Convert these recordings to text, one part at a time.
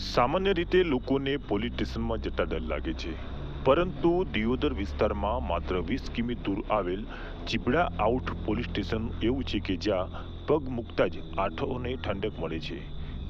સામાન્ય રીતે લોકોને પોલીસ સ્ટેશનમાં જતા ડર લાગે છે. પરંતુ દિયોદર વિસ્તારમાં માત્ર વીસ કિમી દૂર આવેલ ચીબડા આઉટ પોલીસ સ્ટેશન એવું છે કે જ્યાં પગ મૂકતા જ આઠોને ઠંડક મળે છે.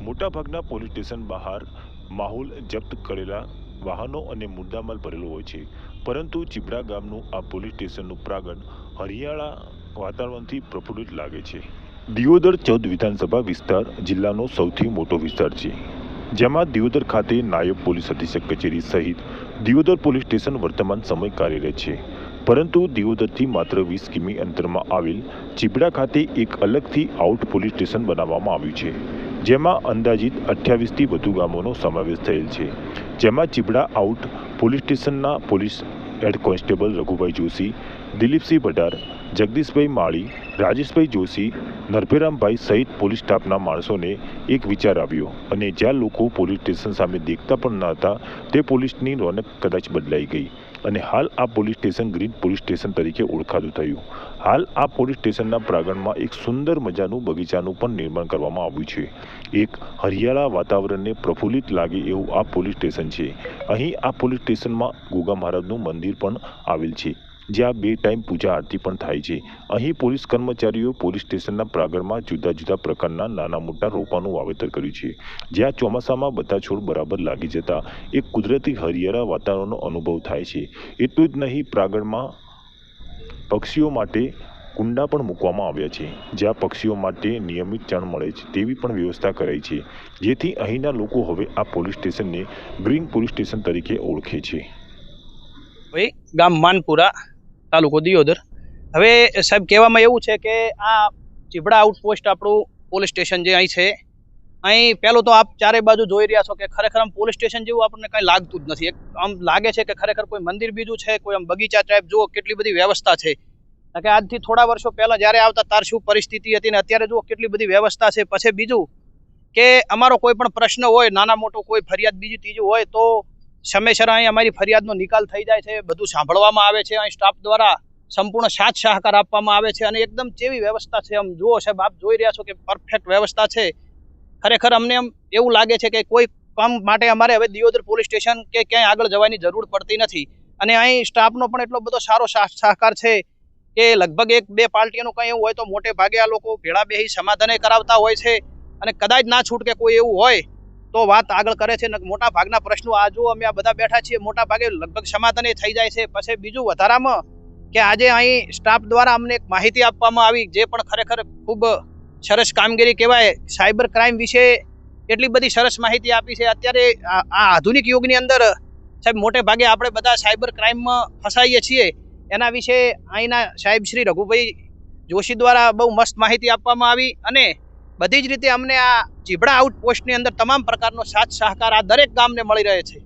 મોટાભાગના પોલીસ સ્ટેશન બહાર માહોલ જપ્ત કરેલા વાહનો અને મુદ્દામાલ ભરેલો હોય છે. પરંતુ ચીબડા ગામનું આ પોલીસ સ્ટેશનનું પ્રાંગણ હરિયાળા વાતાવરણથી પ્રફુલ્લિત લાગે છે. દિયોદર ચૌદ વિધાનસભા વિસ્તાર જિલ્લાનો સૌથી મોટો વિસ્તાર છે. જેમાં દિયોદર ખાતે નાયબ પોલીસ અધિક્ષક કચેરી સહિત દિયોદર પોલીસ સ્ટેશન વર્તમાન સમય કાર્યરત છે. પરંતુ દિયોદરથી માત્ર વીસ કિમી અંતરમાં આવેલ ચીબડા ખાતે એક અલગથી આઉટ પોલીસ સ્ટેશન બનાવવામાં આવ્યું છે, જેમાં અંદાજિત અઠ્યાવીસથી વધુ ગામોનો સમાવેશ થયેલ છે. જેમાં ચીબડા આઉટ પોલીસ સ્ટેશનના police head constable Raghubhai Joshi, Dilipsinh Bhatar Jagdishbhai Mali, Rajeshbhai Joshi, Narbherambhai સહિત પોલીસ સ્ટાફના માણસોને એક વિચાર આવ્યો અને જ્યાં લોકો પોલીસ સ્ટેશન સામે દેખતા પણ ન હતા, તે પોલીસની રોનક કદાચ બદલાઈ ગઈ અને હાલ આ police station green police station તરીકે ઓળખાતું થયું. હાલ આ પોલીસ સ્ટેશનના પ્રાંગણમાં એક સુંદર મજાનું બગીચાનું પણ નિર્માણ કરવામાં આવ્યું છે. એક હરિયાળા વાતાવરણને પ્રફુલ્લિત લાગે એવું આ પોલીસ સ્ટેશન છે. અહીં આ પોલીસ સ્ટેશનમાં ગોગા મહારાજનું મંદિર પણ આવેલ છે. જ્યાં બે ટાઈમ પૂજા આરતી પણ થાય છે. અહીં પોલીસ કર્મચારીઓ પોલીસ સ્ટેશનના પ્રાંગણમાં જુદા જુદા પ્રકારના નાના મોટા રોપાનું વાવેતર કર્યું છે. જ્યાં ચોમાસામાં બધા છોડ બરાબર લાગી જતા એક કુદરતી હરિયાળા વાતાવરણનો અનુભવ થાય છે. એટલું જ નહીં, પ્રાંગણમાં પક્ષીઓ માટે કુંડા પણ મૂકવામાં આવ્યા છે. જ્યાં પક્ષીઓ માટે નિયમિત ચણ મળે છે તેવી પણ વ્યવસ્થા કરાઈ છે. જેથી અહીંના લોકો હવે આ પોલીસ સ્ટેશનને ગ્રીન પોલીસ સ્ટેશન તરીકે ઓળખે છે. ગામ માનપુરા. તાલુકો દિયોદર. હવે સાહેબ, કહેવામાં એવું છે કે આ ચીબડા આઉટપોસ્ટ આપણું પોલીસ સ્ટેશન જે અહીં છે, અહીં પહેલું તો આપ ચારે બાજુ જોઈ રહ્યા છો કે ખરેખર આમ પોલીસ સ્ટેશન જેવું આપણને કંઈ લાગતું જ નથી. આમ લાગે છે કે ખરેખર કોઈ મંદિર બીજું છે, કોઈ આમ બગીચા ટાઈપ જુઓ કેટલી બધી વ્યવસ્થા છે. કે આજથી થોડા વર્ષો પહેલાં જ્યારે આવતા તાર શું પરિસ્થિતિ હતી ને અત્યારે જુઓ કેટલી બધી વ્યવસ્થા છે. પછી બીજું કે અમારો કોઈ પણ પ્રશ્ન હોય, નાના મોટો કોઈ ફરિયાદ બીજી ત્રીજું હોય તો સમયસર અહીં અમારી ફરિયાદનો નિકાલ થઈ જાય છે, બધું સાંભળવામાં આવે છે, અહીં સ્ટાફ દ્વારા સંપૂર્ણ સાથ સહકાર આપવામાં આવે છે અને એકદમ જેવી વ્યવસ્થા છે. આમ જુઓ સાહેબ, આપ જોઈ રહ્યા છો કે પરફેક્ટ વ્યવસ્થા છે. ખરેખર અમને એમ એવું લાગે છે કે કોઈ કામ માટે અમારે હવે દિયોદર પોલીસ સ્ટેશન કે ક્યાંય આગળ જવાની જરૂર પડતી નથી. અને અહીં સ્ટાફનો પણ એટલો બધો સારો સાથ સહકાર છે કે લગભગ એક બે પાર્ટીનું કંઈ એવું હોય તો મોટે ભાગે આ લોકો ભેળા બેહી સમાધાને કરાવતા હોય છે. અને કદાચ ના છૂટકે કોઈ એવું હોય તો વાત આગળ કરે છે મોટા ભાગના પ્રશ્નો આ જો અમે આ બધા બેઠા છીએ, મોટા ભાગે લગભગ સમાધાને થઈ જાય છે. પછી બીજું વધારામાં કે આજે અહીં સ્ટાફ દ્વારા અમને એક માહિતી આપવામાં આવી જે પણ ખરેખર ખૂબ સરસ કામગીરી કહેવાય. સાયબર ક્રાઇમ વિશે એટલી બધી સરસ માહિતી આપી છે. અત્યારે આ આધુનિક યુગની અંદર સાહેબ મોટે ભાગે આપણે બધા સાયબર ક્રાઇમમાં ફસાઈએ છીએ. એના વિશે અહીંના સાહેબ શ્રી રઘુભાઈ જોશી દ્વારા બહુ મસ્ત માહિતી આપવામાં આવી અને બધી જ રીતે અમને આ ચીભડા આઉટપોસ્ટની અંદર તમામ પ્રકારનો સાથ સહકાર આ દરેક ગામને મળી રહે છે.